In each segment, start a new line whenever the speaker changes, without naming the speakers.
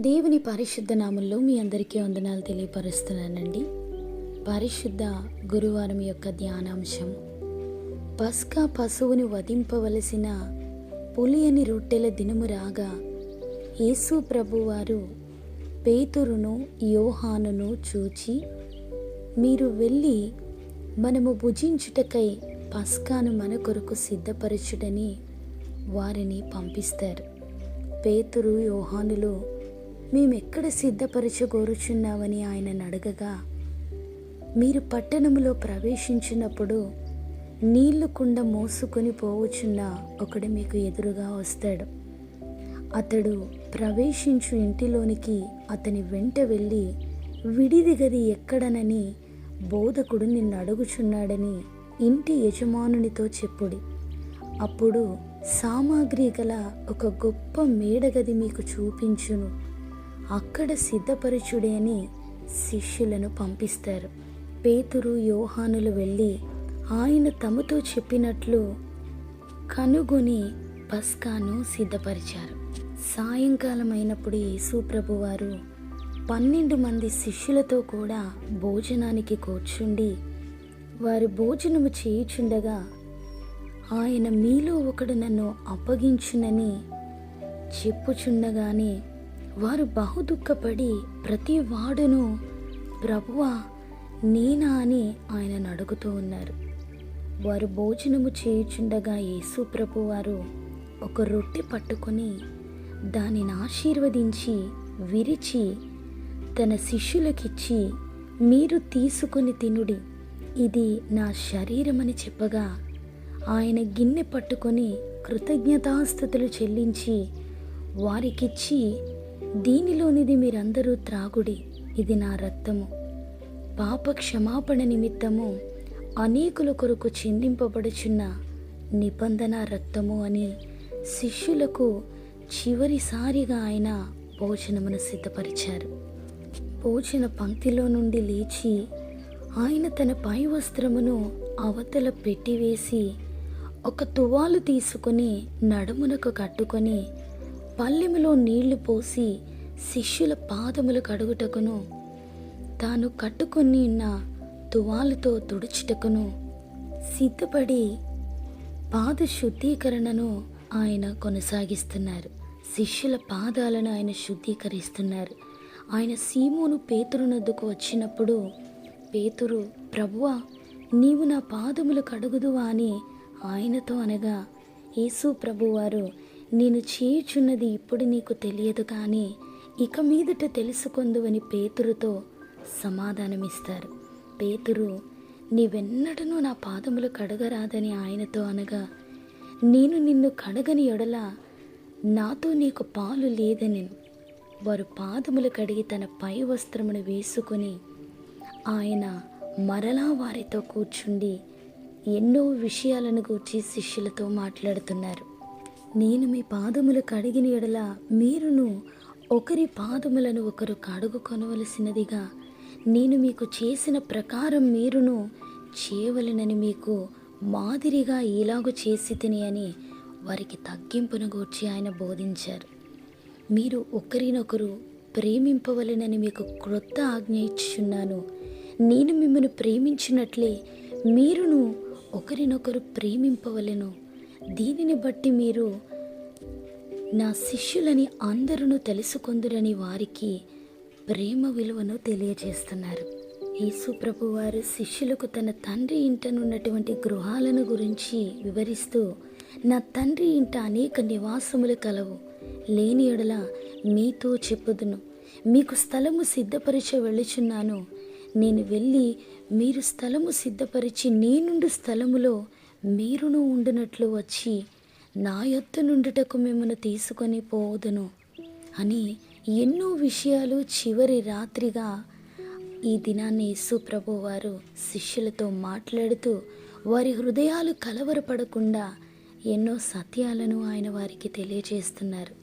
దేవుని పరిశుద్ధ నామంలో మీ అందరికీ వందనాలు తెలియపరుస్తున్నానండి. పరిశుద్ధ గురువారం యొక్క ధ్యానాంశం. పస్కా పశువుని వధింపవలసిన పులియని రొట్టెల దినము రాగా యేసు ప్రభువారు పేతురును యోహానును చూచి మీరు వెళ్ళి మనము భుజించుటకై పస్కాను మన కొరకు సిద్ధపరచుడని వారిని పంపిస్తారు. పేతురు యోహానులు మేమెక్కడ సిద్ధపరచగోరుచున్నామని ఆయనను అడగగా మీరు పట్టణంలో ప్రవేశించినప్పుడు నీళ్ళు కుండ మోసుకొని పోవచ్చున్న ఒకడు మీకు ఎదురుగా వస్తాడు. అతడు ప్రవేశించు ఇంటిలోనికి అతని వెంట వెళ్ళి విడిది గది ఎక్కడనని బోధకుడు నిన్ను అడుగుచున్నాడని ఇంటి యజమానునితో చెప్పుడి. అప్పుడు సామాగ్రి గల ఒక గొప్ప మేడగది మీకు చూపించును. అక్కడ సిద్ధపరచుడే అని శిష్యులను పంపిస్తారు. పేతురు యోహానులు వెళ్ళి ఆయన తమతో చెప్పినట్లు కనుగొని పస్కాను సిద్ధపరిచారు. సాయంకాలం అయినప్పుడు యేసు పన్నెండు మంది శిష్యులతో కూడా భోజనానికి కూర్చుండి వారి భోజనము చేయుచుండగా ఆయన మీలో ఒకడు నన్ను అప్పగించునని చెప్పుచుండగానే వారు బహు దుఃఖపడి ప్రతి వాడును ప్రభువా నేనా అని ఆయనను అడుగుతూ ఉన్నారు. వారు భోజనము చేయుచుండగా యేసు ప్రభువారు ఒక రొట్టె పట్టుకొని దానిని ఆశీర్వదించి విరిచి తన శిష్యులకిచ్చి మీరు తీసుకొని తినుడి ఇది నా శరీరమని చెప్పగా ఆయన గిన్నె పట్టుకొని కృతజ్ఞతాస్థుతులు చెల్లించి వారికిచ్చి దీనిలోనిది మీరందరూ త్రాగుడి. ఇది నా రక్తము. పాప క్షమాపణ నిమిత్తము అనేకుల కొరకు చిందింపబడుచున్న నిబంధన రక్తము అని శిష్యులకు చివరిసారిగా ఆయన భోజనమును సిద్ధపరిచారు. భోజన పంక్తిలో నుండి లేచి ఆయన తన పై వస్త్రమును అవతల పెట్టివేసి ఒక తువాలు తీసుకొని నడుమునకు కట్టుకొని పల్లెములో నీళ్ళు పోసి శిష్యుల పాదములు కడుగుటకును తాను కట్టుకొని ఉన్న తువాలుతో తుడుచుటకును సిద్ధపడి పాద శుద్ధీకరణను ఆయన కొనసాగిస్తున్నారు. శిష్యుల పాదాలను ఆయన శుద్ధీకరిస్తున్నారు. ఆయన సీమోను పేతురునద్దుకు వచ్చినప్పుడు పేతురు ప్రభువా నీవు నా పాదములు కడుగుదువా అని ఆయనతో అనగా యేసు ప్రభువారు నేను చేయుచున్నది ఇప్పుడు నీకు తెలియదు కానీ ఇక మీదట తెలుసుకొందువని పేతురుతో సమాధానమిస్తారు. పేతురు నీవెన్నడనూ నా పాదములు కడగరాదని ఆయనతో అనగా నేను నిన్ను కడగని ఎడల నాతో నీకు పాలు లేదని. వారు పాదములు కడిగి తన పై వస్త్రమును వేసుకొని ఆయన మరలా వారితో కూర్చుండి ఎన్నో విషయాలను గూర్చి శిష్యులతో మాట్లాడుతున్నారు. నేను మీ పాదములు కడిగిన ఎడల మీరును ఒకరి పాదములను ఒకరు కడుగు కొనవలసినదిగా నేను మీకు చేసిన ప్రకారం మీరును చేయవలెనని మీకు మాదిరిగా ఇలాగు చేసి తిని అని వారికి తగ్గింపును గూర్చి ఆయన బోధించారు. మీరు ఒకరినొకరు ప్రేమింపవలెనని మీకు క్రొత్త ఆజ్ఞ ఇచ్చున్నాను నేను మిమ్మల్ని ప్రేమించినట్లే మీరును ఒకరినొకరు ప్రేమింపవలెను. దీనిని బట్టి మీరు నా శిష్యులని అందరూ తెలుసుకొందురని వారికి ప్రేమ విలువను తెలియజేస్తున్నారు. యేసు ప్రభు వారు శిష్యులకు తన తండ్రి ఇంటనున్నటువంటి గృహాలను గురించి వివరిస్తూ నా తండ్రి ఇంట అనేక నివాసములు కలవు లేని ఎడల మీతో చెప్పుదును. మీకు స్థలము సిద్ధపరిచి వెళ్ళుచున్నాను. నేను వెళ్ళి మీరు స్థలము సిద్ధపరిచి నేనుండు స్థలములో మీరును ఉండినట్లు వచ్చి నా యొద్ద నుండుటకు మిమ్మల్ని తీసుకొని పోదును అని ఎన్నో విషయాలు చివరి రాత్రిగా ఈ దినాన్ని యేసు వారు శిష్యులతో మాట్లాడుతూ వారి హృదయాలు కలవరపడకుండా ఎన్నో సత్యాలను ఆయన వారికి తెలియజేస్తున్నారు.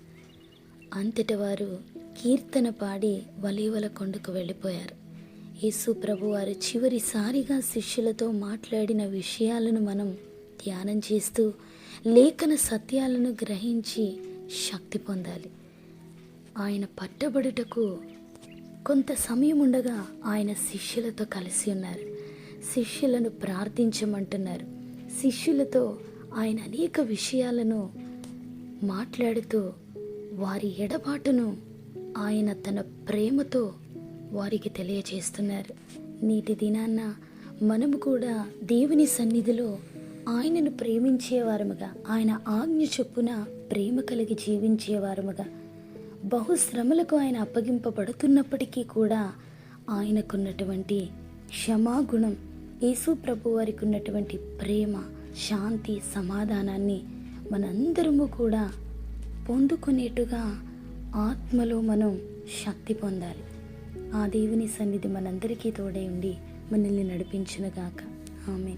అంతటి వారు కీర్తన పాడి వలీవల కొండకు వెళ్ళిపోయారు. యేసు ప్రభు వారు చివరిసారిగా శిష్యులతో మాట్లాడిన విషయాలను మనం ధ్యానం చేస్తూ లేఖన సత్యాలను గ్రహించి శక్తి పొందాలి. ఆయన పట్టబడుటకు కొంత సమయం ఉండగా ఆయన శిష్యులతో కలిసి ఉన్నారు. శిష్యులను ప్రార్థించమంటున్నారు. శిష్యులతో ఆయన అనేక విషయాలను మాట్లాడుతూ వారి ఎడబాటును ఆయన తన ప్రేమతో వారికి తెలియజేస్తున్నారు. నీటి దినాన్న మనము కూడా దేవుని సన్నిధిలో ఆయనను ప్రేమించేవారముగా. ఆయన ఆజ్ఞ చొప్పున ప్రేమ కలిగి జీవించేవారముగా. బహుశ్రమలకు ఆయన అప్పగింపబడుతున్నప్పటికీ కూడా ఆయనకున్నటువంటి క్షమాగుణం యేసు ప్రభు వారికి ఉన్నటువంటి ప్రేమ శాంతి సమాధానాన్ని మనందరము కూడా పొందుకునేట్టుగా ఆత్మలో మనం శక్తి పొందాలి. ఆ దేవుని సన్నిధి మనందరికీ తోడై ఉండి మనల్ని నడిపించునుగాక. ఆమె